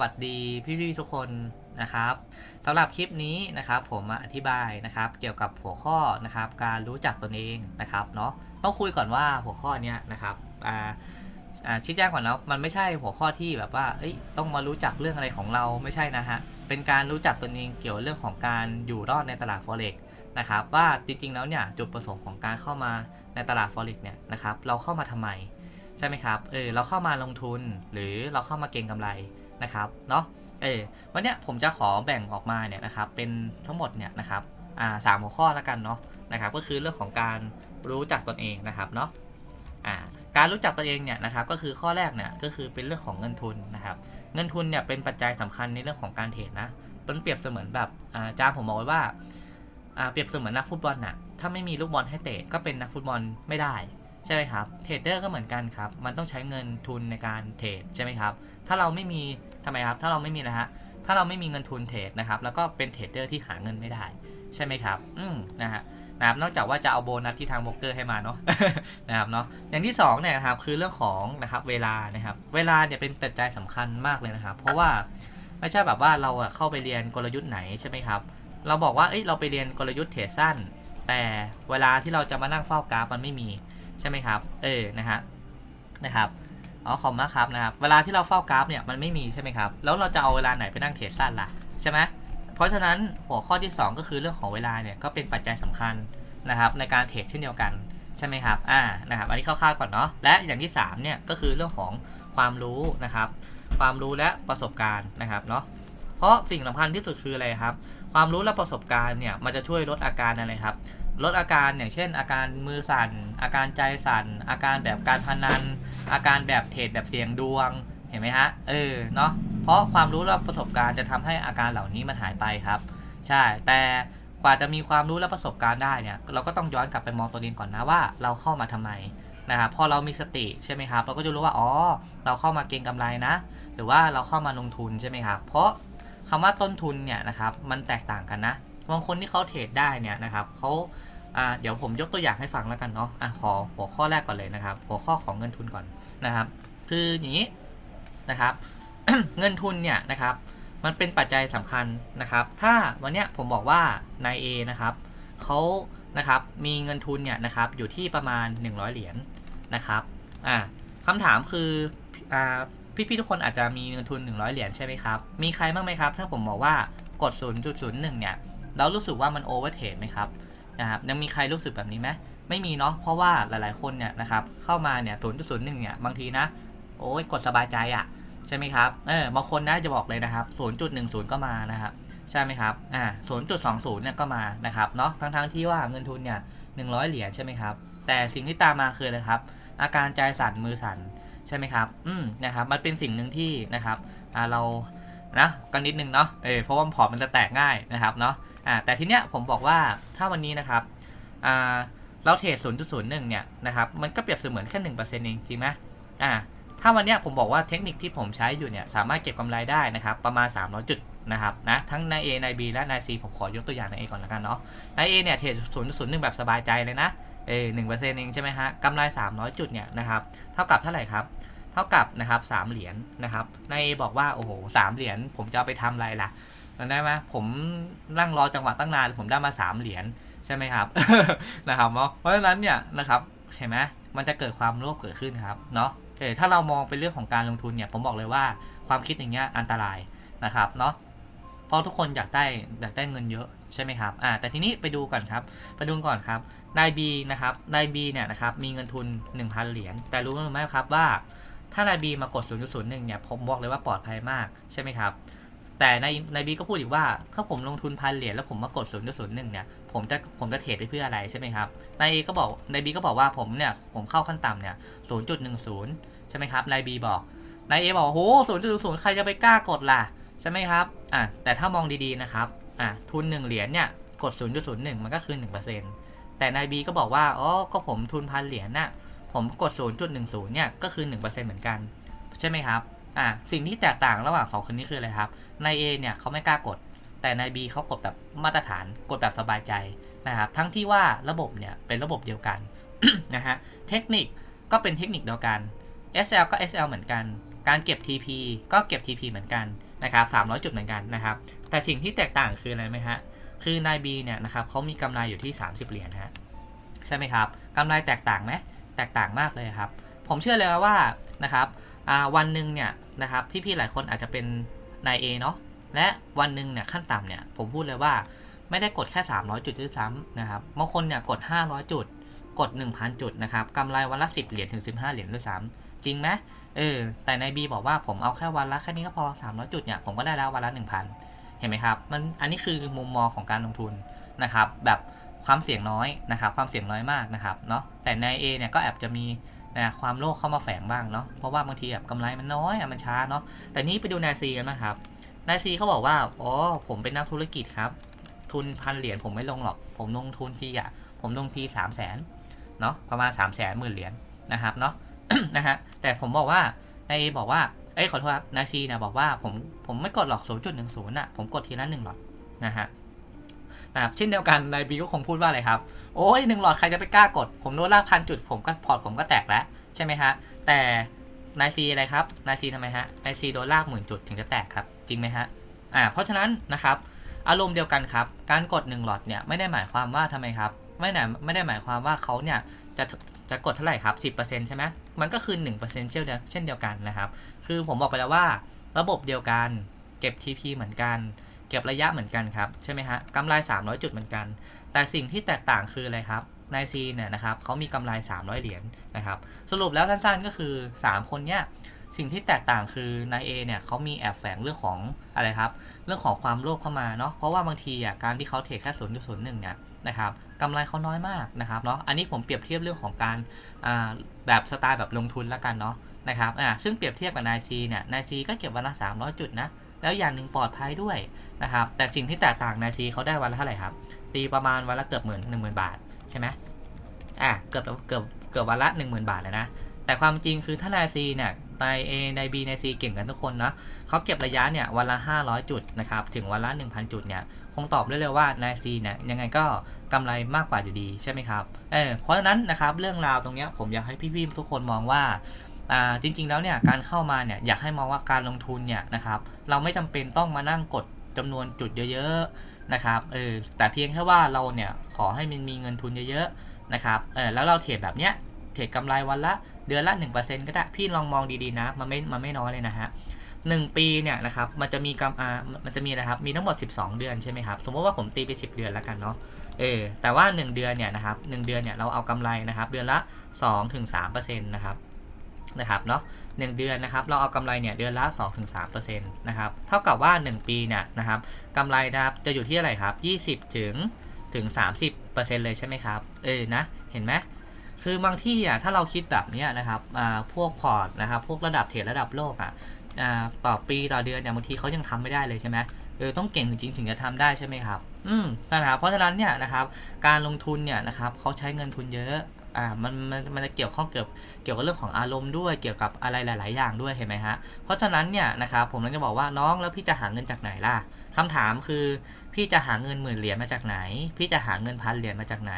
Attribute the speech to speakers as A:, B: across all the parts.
A: วัสดีพี่ๆทุกคนนะครับสำหรับคลิปนี้นะครับผมมาอธิบายนะครับ เกี่ยวกับหัวข้อนะครับ การรู้จักตนเองนะครับเนาะต้องคุยก่อนว่าหัวข้อเนี้ยนะครับอ่าอ่าชี้แจงก่อนนะมันไม่ใช่หัวข้อที่แบบว่าเอ้ยต้องมารู้จักเรื่องอะไรของเราไม่ใช่นะฮะเป็นการรู้จักตนเองเกี่ยวเรื่องของการอยู่รอดในตลาด forex นะครับว่าจริงๆแล้วเนี่ยจุดประสงค์ของการเข้ามาในตลาด forex เนี่ยนะครับเราเข้ามาทำไมใช่ไหมครับเออเราเข้ามาลงทุนหรือเราเข้ามาเก็งกำไร นะครับเนาะเออวันเนี้ยผมจะขอแบ่งออกมาเนี่ยนะครับเป็นทั้งหมดเนี่ยนะครับอ่าสามหัวข้อแล้วกันเนาะนะครับก็คือเรื่องของการรู้จักตนเองนะครับเนาะอ่าการรู้จักตนเองเนี่ยนะครับก็คือข้อแรกเนี่ยก็คือเป็นเรื่องของเงินทุนนะครับเงินทุนเนี่ยเป็นปัจจัยสำคัญในเรื่องของการเทรดนะมันเปรียบเสมือนแบบอาอาจารย์ผมบอกไว้ว่าอ่าเปรียบเสมือนนักฟุตบอลน่ะถ้าไม่มีลูกบอลให้เตะก็เป็นนักฟุตบอลไม่ได้ใช่ไหมครับเทรดเดอร์ก็เหมือนกันครับมันต้องใช้เงินทุนในการเทรดใช่ไหมครับ ถ้าเราไม่มีทำไมครับ ถ้าเราไม่มีนะฮะ ถ้าเราไม่มีเงินทุนเทรดนะครับ แล้วก็เป็นเทรดเดอร์ที่หาเงินไม่ได้ ใช่ไหมครับ อืมนะฮะนะครับนอกจากว่าจะเอาโบนัสที่ทางโบรกเกอร์ให้มาเนาะนะครับเนาะอย่างที่สองเนี่ยนะครับคือเรื่องของนะครับเวลานะครับเวลาเนี่ยเป็นปัจจัยสำคัญมากเลยนะครับ เพราะว่าไม่ใช่แบบว่าเราอะเข้าไปเรียนกลยุทธ์ไหนใช่ไหมครับ เราบอกว่าเอ้ยเราไปเรียนกลยุทธ์เทรดสั้น แต่เวลาที่เราจะมานั่งเฝ้ากราฟมันไม่มีใช่ไหมครับ เออนะฮะนะครับ อ๋อขอบมากครับนะครับ เวลาที่เราเฝ้ากราฟเนี่ยมันไม่มีใช่ไหมครับ แล้วเราจะเอาเวลาไหนไปนั่งเทรดสั้นล่ะใช่ไหมเพราะฉะนั้นหัวข้อที่ 2 ก็คือเรื่องของเวลาเนี่ยก็เป็นปัจจัยสำคัญนะครับในการเทรดเช่นเดียวกันใช่ไหมครับ อ่า นะครับ อันนี้คร่าวๆก่อนเนาะ และอย่างที่3เนี่ยก็คือเรื่องของความรู้นะครับ ความรู้และประสบการณ์นะครับเนาะ เพราะสิ่งสำคัญที่สุดคืออะไรครับ ความรู้และประสบการณ์เนี่ยมันจะช่วยลดอาการอะไรครับ ลดอาการอย่างเช่น อาการมือสั่น อาการใจสั่น อาการแบบการพนัน อาการแบบเทรดแบบเสี่ยงดวงเห็นไหมฮะเออเนาะเพราะความรู้และประสบการณ์จะทำให้อาการเหล่านี้มันหายไปครับ ใช่แต่กว่าจะมีความรู้และประสบการณ์ได้เนี่ยเราก็ต้องย้อนกลับไปมองตัวเองก่อนนะว่าเราเข้ามาทำไมนะครับพอเรามีสติใช่ไหมครับ เราก็จะรู้ว่าอ๋อเราเข้ามาเก็งกำไรนะ หรือว่าเราเข้ามาลงทุนใช่ไหมครับ เพราะคำว่าต้นทุนเนี่ยนะครับมันแตกต่างกันนะบางคนที่เขาเทรดได้เนี่ยนะครับเขาอ่าเดี๋ยวผมยกตัวอย่างให้ฟังแล้วกันเนาะอะขอหัวข้อแรกก่อนเลยนะครับ หัวข้อของเงินทุนก่อน นะครับ คืออย่างนี้นะครับ เงินทุนเนี่ยนะครับ มันเป็นปัจจัยสำคัญนะครับ ถ้าวันเนี้ยผมบอกว่านาย A นะครับเขานะครับมีเงินทุนเนี่ยนะครับอยู่ที่ประมาณ 100 เหรียญนะครับอ่าคำถามคืออ่าพี่ๆทุกคนอาจจะมีเงินทุน 100 เหรียญใช่ไหมครับ มีใครบ้างไหมครับ ถ้าผมบอกว่ากด 0.01 เนี่ย เรารู้สึกว่ามันโอเวอร์เทรดไหมครับนะครับ ยังมีใครรู้สึกแบบนี้ไหม ไม่มีเนาะเพราะว่าหลายๆคนเนี่ยนะครับเข้ามาเนี่ย0.01เนี่ยบางทีนะโอ้ยกดสบายใจอะ่ะใช่ไหมครับเออบางคนนะจะบอกเลยนะครับ0.10ก็มานะครับใช่ไหมครับอ่า0.20เนี่ยก็มานะครับเนาะทั้งๆที่ว่าเงินทุนเนี่ย100เหรียญใช่ไหมครับแต่สิ่งที่ตามมาคืออะไรครับ อาการใจสั่นมือสั่นใช่ไหมครับอืมนะครับมันเป็นสิ่งหนึ่งที่นะครับอ่าเรานะกันนิดนึงเนาะเออเพราะว่าพอร์ตมันจะแตกง่ายนะครับเนาะอ่าแต่ทีเนี้ยผมบอกว่าถ้าวันนี้นะครับอ่า เราเทรด0.01 เนี่ยนะครับ มันก็เปรียบเสมือนแค่1%เองจริงไหมอ่า ถ้าวันเนี้ยผมบอกว่าเทคนิคที่ผมใช้อยู่เนี่ยสามารถเก็บกำไรได้นะครับ ประมาณ 300 จุดนะครับนะทั้งนาย A นาย B และนาย C ผมขอยกตัวอย่างนาย A ก่อนแล้วกันเนาะนาย A เนี่ยเทรด0.01 แบบสบายใจเลยนะ เอหนึ่งเปอร์เซ็นต์เองใช่ไหมฮะกำไร 300 จุดเนี่ยนะครับ เท่ากับเท่าไหร่ครับ เท่ากับนะครับ3เหรียญนะครับนาย A บอกว่า โอ้โหสามเหรียญผมจะเอาไปทำอะไรล่ะได้ไหมผมนั่งรอจังหวะตั้งนานผมได้มา 3 เหรียญ ใช่ไหมครับนะครับเนาะเพราะฉะนั้นเนี่ยนะครับเห็นไหมมันจะเกิดความโลภเกิดขึ้นครับเนาะเออถ้าเรามองเป็นเรื่องของการลงทุนเนี่ยผมบอกเลยว่าความคิดอย่างเงี้ยอันตรายนะครับเนาะเพราะทุกคนอยากได้อยากได้เงินเยอะใช่ไหมครับอ่าแต่ทีนี้ไปดูก่อนครับไปดูก่อนครับนายบีนะครับนายบีเนี่ยนะครับมีเงินทุน 1,000 เหรียญแต่รู้ไหมครับว่าถ้านายบีมากด0.01เนี่ยผมบอกเลยว่าปลอดภัยมากใช่ไหมครับ แต่ในายนบีก็พูดอีกว่าถ้าผมลงทุนพันเหรียญแล้วผมมากด0.01เนี่ยผมจะผมจะเทรดไปเพื่ออะไรใช่ไหมครับในก็บอกในบีก็บอกว่าผมเนี่ยผมเข้าขั้นต่ำเนี่ย0.10ใช่ไหมครับนายบีบอกนายเอบอกโห0.10ใครจะไปกล้ากดล่ะใช่ไหมครับอะแต่ถ้ามองดีๆนะครับอะทุน1เหรียญเนี่ยกด0.01มันก็คือ1%แต่นายบีก็บอกว่าอ๋อก็ผมทุนพันเหรียญน่ะผมกด0.10เนี่ยก็คือ1%เหมือนกันใช่ไหมครับ อะสิ่งที่แตกต่างระหว่างสองคนนี้คืออะไรครับนายเอเนี่ยเขาไม่กล้ากด แต่นายบีเขากดแบบมาตรฐานกดแบบสบายใจนะครับ ทั้งที่ว่าระบบเนี่ยเป็นระบบเดียวกันนะฮะ เทคนิคก็เป็นเทคนิคเดียวกัน SL ก็ SL เหมือนกัน การเก็บ TP ก็เก็บ TP เหมือนกันนะครับ300 จุดเหมือนกันนะครับ แต่สิ่งที่แตกต่างคืออะไรไหมฮะ คือนาย B เนี่ยนะครับเขามีกำไรอยู่ที่ 30 เหรียญฮะ ใช่ไหมครับกำไรแตกต่างไหมแตกต่างมากเลยครับ ผมเชื่อเลยว่านะครับ วันหนึ่งเนี่ยนะครับพี่ๆหลายคนอาจจะเป็นนาย A เนาะและวันหนึ่งเนี่ยขั้นต่ำเนี่ยผมพูดเลยว่าไม่ได้กดแค่ 300 จุดด้วยซ้ำนะครับบางคนเนี่ยกด 500 จุด กด 1,000 จุดนะครับกำไรวันละ 10 เหรียญถึง 15 เหรียญด้วยซ้ำจริงไหมเออแต่นาย B บอกว่าผมเอาแค่วันละแค่นี้ก็พอ 300 จุดเนี่ยผมก็ได้แล้ววันละ 1,000 เห็นไหมครับมันอันนี้คือมุมมองของการลงทุนนะครับแบบความเสี่ยงน้อยนะครับความเสี่ยงน้อยมากนะครับเนาะแต่ใน A เนี่ยก็แอบจะมี นะความโลภเข้ามาแฝงบ้างเนาะเพราะว่าบางทีแบบกำไรมันน้อยอะมันช้าเนาะแต่นี่ไปดูนายซีกันนะครับนายซีเขาบอกว่าอ๋อผมเป็นนักธุรกิจครับ ทุนพันเหรียญผมไม่ลงหรอก ผมลงทุนทีอะผมลงทีสามแสนเนาะประมาณสามแสนหมื่นเหรียญนะครับเนาะนะฮะแต่ผมบอกว่านายบอกว่าเอ้ยขอโทษครับนายซีนี่ยบอกว่าผมผมไม่กดหรอก 0.10อะผมกดทีละหนึ่งหลอดนะฮะ นะครับเช่นเดียวกันนายบีก็คงพูดว่าอะไรครับ โอ้ยหนึ่งหลอดใครจะไปกล้ากด ผมโดนลากพันจุดผมก็พอร์ตผมก็แตกแล้วใช่ไหมฮะ แต่นายซีอะไรครับนายซีทำไมฮะนายซีโดนลากหมื่นจุดถึงจะแตกครับ จริงไหมฮะอ่าเพราะฉะนั้นนะครับอารมณ์เดียวกันครับ การกด1หลอดเนี่ยไม่ได้หมายความว่าทำไมครับ ไม่ได้ไม่ได้หมายความว่าเขาเนี่ยจะจะกดเท่าไหร่ครับ 10%ใช่ไหมมันก็คือ 1%เช่นเดียวเช่นเดียวกันนะครับ คือผมบอกไปแล้วว่า ระบบเดียวกัน เก็บ TP เหมือนกัน เก็บระยะเหมือนกันครับใช่ไหมฮะกำไร300 จุดเหมือนกัน แต่สิ่งที่แตกต่างคืออะไรครับนายซีเนี่ยนะครับเขามีกำไร 300 เหรียญนะครับสรุปแล้วสั้นๆก็คือ 3 คนเนี่ยสิ่งที่แตกต่างคือนายเอเนี่ยเขามีแอบแฝงเรื่องของอะไรครับเรื่องของความโลภเข้ามาเนาะเพราะว่าบางทีอะการที่เขาเทรดแค่ศูนย์จุดศูนย์หนึ่งเนี่ยนะครับกำไรเขาน้อยมากนะครับเนาะอันนี้ผมเปรียบเทียบเรื่องของการอ่าแบบสไตล์แบบลงทุนแล้วกันเนาะนะครับอ่าซึ่งเปรียบเทียบกับนายซีเนี่ยนายซีก็เก็บวันละ300 จุดนะ แล้วอย่างหนึ่งปลอดภัยด้วยนะครับ แต่สิ่งที่แตกต่างนายซีเขาได้วันละเท่าไหร่ครับ ตีประมาณวันละเกือบหมื่นหนึ่งหมื่นบาทใช่ไหมอะเกือบเกือบเกือบวันละ10,000บาทเลยนะ แต่ความจริงคือถ้านายซีเนี่ยนาย A นาย B นาย C เก่งกันทุกคนเนาะเขาเก็บระยะเนี่ยวันละ 500 จุดนะครับ ถึงวันละ 1,000 จุดเนี่ย คงตอบได้เลยว่านาย C เนี่ยยังไงก็กำไรมากกว่าอยู่ดีใช่ไหมครับ เออเพราะฉะนั้นนะครับเรื่องราวตรงเนี้ยผมอยากให้พี่ๆทุกคนมองว่า จริงๆแล้วเนี่ยการเข้ามาเนี่ยอยากให้มองว่าการลงทุนเนี่ยนะครับเราไม่จำเป็นต้องมานั่งกดจำนวนจุดเยอะๆนะครับเออแต่เพียงแค่ว่าเราเนี่ยขอให้มันมีเงินทุนเยอะๆนะครับเออแล้วเราเทรดแบบเนี้ยเทรดกำไรวันละเดือนละ 1%ก็ได้พี่ลองมองดีๆนะมันไม่มันไม่น้อยเลยนะฮะหนึ่งปีเนี่ยนะครับมันจะมีกำอ่ามันจะมีนะครับมีทั้งหมด 12 เดือนใช่ไหมครับสมมติว่าผมตีไป 10 เดือนแล้วกันเนาะเออแต่ว่า 1 เดือนเนี่ยนะครับ1เดือนเนี่ยเราเอากำไรนะครับเดือนละ 2-3%นะครับ นะครับเนาะหนึ่งเดือนนะครับเราเอากำไรเนี่ยเดือนละ 2-3%นะครับเท่ากับว่า 1 ปีเนี่ยนะครับกำไรนะครับจะอยู่ที่อะไรครับ 20 ถึงถึง 30%เลยใช่ไหมครับเออนะเห็นไหมคือบางที่อะถ้าเราคิดแบบนี้นะครับอ่าพวกพอร์ตนะครับพวกระดับเทรดระดับโลกอะอ่าต่อปีต่อเดือนเนี่ยบางทีเขายังทำไม่ได้เลยใช่ไหมเออต้องเก่งจริงๆถึงจะทำได้ใช่ไหมครับ อืมนะครับเพราะฉะนั้นเนี่ยนะครับการลงทุนเนี่ยนะครับเขาใช้เงินทุนเยอะ อ่ามันมันมันจะเกี่ยวข้องเกี่ยวเกี่ยวกับเรื่องของอารมณ์ด้วยเกี่ยวกับอะไรหลาย ๆ อย่างด้วยเห็นไหมฮะเพราะฉะนั้นเนี่ยนะครับผมเลยจะบอกว่าน้องแล้วพี่จะหาเงินจากไหนล่ะคำถามคือ พี่จะหาเงินหมื่นเหรียญมาจากไหน พี่จะหาเงินพันเหรียญมาจากไหน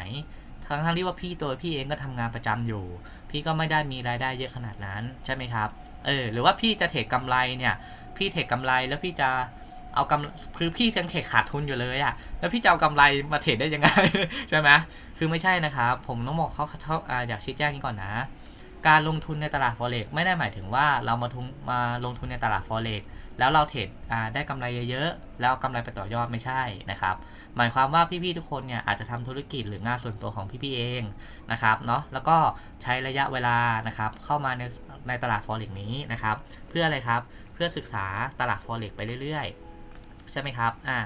A: ทั้งทั้งที่ว่าพี่ตัวพี่เองก็ทำงานประจำอยู่ พี่ก็ไม่ได้มีรายได้เยอะขนาดนั้นใช่ไหมครับเออหรือว่าพี่จะเทรดกำไรเนี่ยพี่เทรดกำไรแล้วพี่จะ เอากำคือพี่ยังเทรดขาดทุนอยู่เลยอะแล้วพี่จะเอากำไรมาเทรดได้ยังไง ใช่ไหมคือไม่ใช่นะครับ ผมต้องบอกเขาเขาอยากชี้แจงนี้ก่อนนะ การลงทุนในตลาด forex ไม่ได้หมายถึงว่าเรามาทุนมาลงทุนในตลาด forex แล้วเราเทรดได้กำไรเยอะๆ แล้วเอากำไรไปต่อยอดไม่ใช่นะครับ หมายความว่าพี่ๆทุกคนเนี่ยอาจจะทำธุรกิจหรืองานส่วนตัวของพี่ๆเองนะครับเนาะ แล้วก็ใช้ระยะเวลานะครับเข้ามาในในตลาด forex นี้นะครับ เพื่ออะไรครับ เพื่อศึกษาตลาด forex ไปเรื่อยๆ ใช่ไหมครับอ่า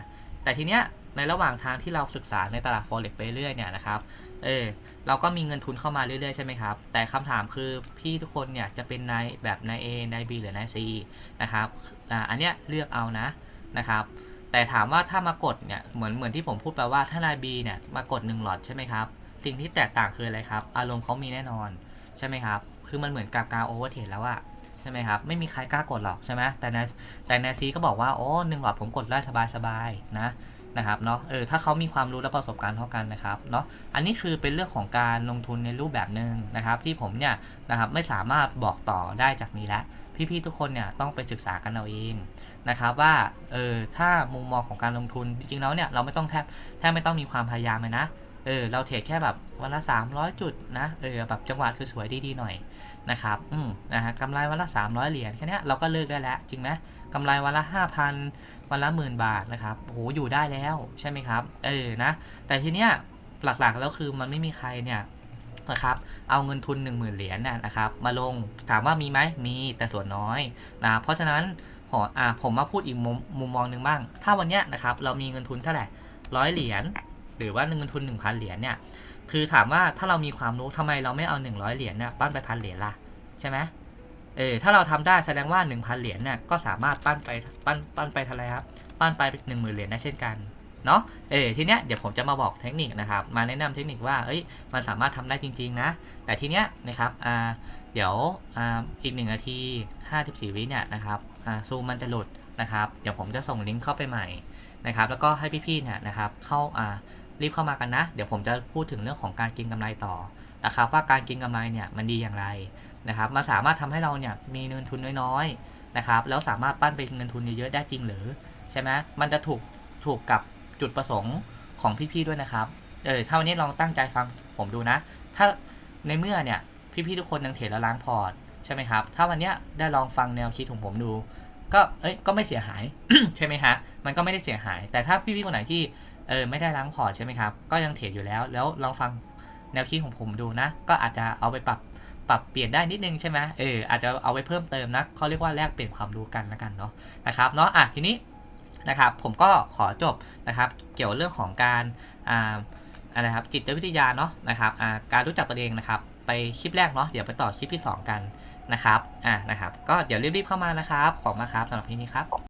A: แต่ทีเนี้ยในระหว่างทางที่เราศึกษาในตลาด forex ไปเรื่อยเนี่ยนะครับเออเราก็มีเงินทุนเข้ามาเรื่อยๆใช่ไหมครับ แต่คำถามคือพี่ทุกคนเนี่ยจะเป็นนายแบบนาย A นาย B หรือนาย C นะครับอ่าอันเนี้ยเลือกเอานะนะครับแต่ถามว่าถ้ามากดเนี่ยเหมือนเหมือนที่ผมพูดไปว่าถ้านาย B เนี่ยมากด1หลอดใช่ไหมครับสิ่งที่แตกต่างคืออะไรครับ อารมณ์เขามีแน่นอนใช่ไหมครับ คือมันเหมือนกับการโอเวอร์เทรดแล้วอะ ใช่ไหมครับ ไม่มีใครกล้ากดหรอกใช่ไหมแต่ในแต่ในซีก็บอกว่าโอ้หนึ่งหลอดผมกดได้สบายๆนะนะครับเนาะเออถ้าเขามีความรู้และประสบการณ์เท่ากันนะครับเนาะอันนี้คือเป็นเรื่องของการลงทุนในรูปแบบหนึ่งนะครับ ที่ผมเนี่ยนะครับไม่สามารถบอกต่อได้จากนี้แล้วพี่ๆทุกคนเนี่ยต้องไปศึกษากันเอาเองนะครับว่าเออถ้ามุมมองของการลงทุนจริงๆแล้วเนี่ยเราไม่ต้องแทบแทบไม่ต้องมีความพยายามเลยนะ เออเราเทรดแค่แบบวันละ 300 จุดนะเออแบบจังหวะสวยๆดีๆหน่อยนะครับอืมนะฮะกำไรวันละ 300 เหรียญแค่นี้เราก็เลิกได้แล้ว จริงไหมกำไรวันละ 5,000 วันละหมื่นบาทนะครับโอ้โหอยู่ได้แล้วใช่ไหมครับเออนะแต่ทีเนี้ยหลักๆแล้วคือมันไม่มีใครเนี่ยนะครับเอาเงินทุน 1 0,000 เหรียญน่ะนะครับมาลงถามว่ามีไหมมีแต่ส่วนน้อยนะเพราะฉะนั้นผมอ่าผมมาพูดอีกมุมมองหนึ่งบ้าง ถ้าวันเนี้ยนะครับเรามีเงินทุนเท่าไหร่ร้อยเหรียญ หรือว่าเงินทุน 1,000 เหรียญเนี่ยคือถามว่าถ้าเรามีความรู้ทำไมเราไม่เอา 100 เหรียญเนี่ยปั้นไปพันเหรียญล่ะใช่ไหมเออถ้าเราทำได้แสดงว่า 1,000 เหรียญเนี่ยก็สามารถปั้นไปปั้นปั้นไปเท่าไรครับปั้นไปหนึ่งหมื่นเหรียญได้เช่นกันเนาะเออทีเนี้ยเดี๋ยวผมจะมาบอกเทคนิคนะครับมาแนะนำเทคนิคว่าเอ้ยมันสามารถทำได้จริง ๆ นะ แต่ทีเนี้ยนะครับอ่าเดี๋ยวอ่าอีกหนึ่งนาทีห้าสิบสี่วิเนี่ยนะครับอ่าซูมมันจะหลุดนะครับเดี๋ยวผมจะส่งลิงก์เข้าไปใหม่นะครับแล้วก็ให้พี่ๆเนี่ยนะครับเข้าอ่า รีบเข้ามากันนะ เดี๋ยวผมจะพูดถึงเรื่องของการกินกำไรต่อนะครับว่าการกินกำไรเนี่ยมันดีอย่างไรนะครับมันสามารถทำให้เราเนี่ยมีเงินทุนน้อยๆนะครับแล้วสามารถปั้นเป็นเงินทุนเยอะๆได้จริงหรือใช่ไหมมันจะถูกถูกกับจุดประสงค์ของพี่ๆด้วยนะครับเออถ้าวันนี้ลองตั้งใจฟังผมดูนะ ถ้าในเมื่อเนี่ยพี่ๆทุกคนยังเทรดแล้วล้างพอร์ตใช่ไหมครับ ถ้าวันเนี้ยได้ลองฟังแนวคิดของผมดู ก็เอ้ยก็ไม่เสียหายใช่ไหมฮะมันก็ไม่ได้เสียหาย แต่ถ้าพี่ๆคนไหนที่ เออไม่ได้ล้างพอร์ตใช่ไหมครับ ก็ยังเทรดอยู่แล้ว แล้วลองฟังแนวคิดของผมดูนะ ก็อาจจะเอาไปปรับปรับเปลี่ยนได้นิดนึงใช่ไหมเอออาจจะเอาไปเพิ่มเติมนะเขาเรียกว่าแลกเปลี่ยนความรู้กันล้วกันเนาะนะครับเนาะอะทีนี้นะครับผมก็ขอจบนะครับเกี่ยวเรื่องของการอ่าอะไรครับจิตวิทยาเนาะนะครับอ่าการรู้จักตัวเองนะครับ ไปคลิปแรกเนาะเดี๋ยวไปต่อคลิปที่ 2 กันนะครับอ่านะครับ ก็เดี๋ยวรีบๆเข้ามานะครับ ขอบคุณมาครับสำหรับที่นี้ครับ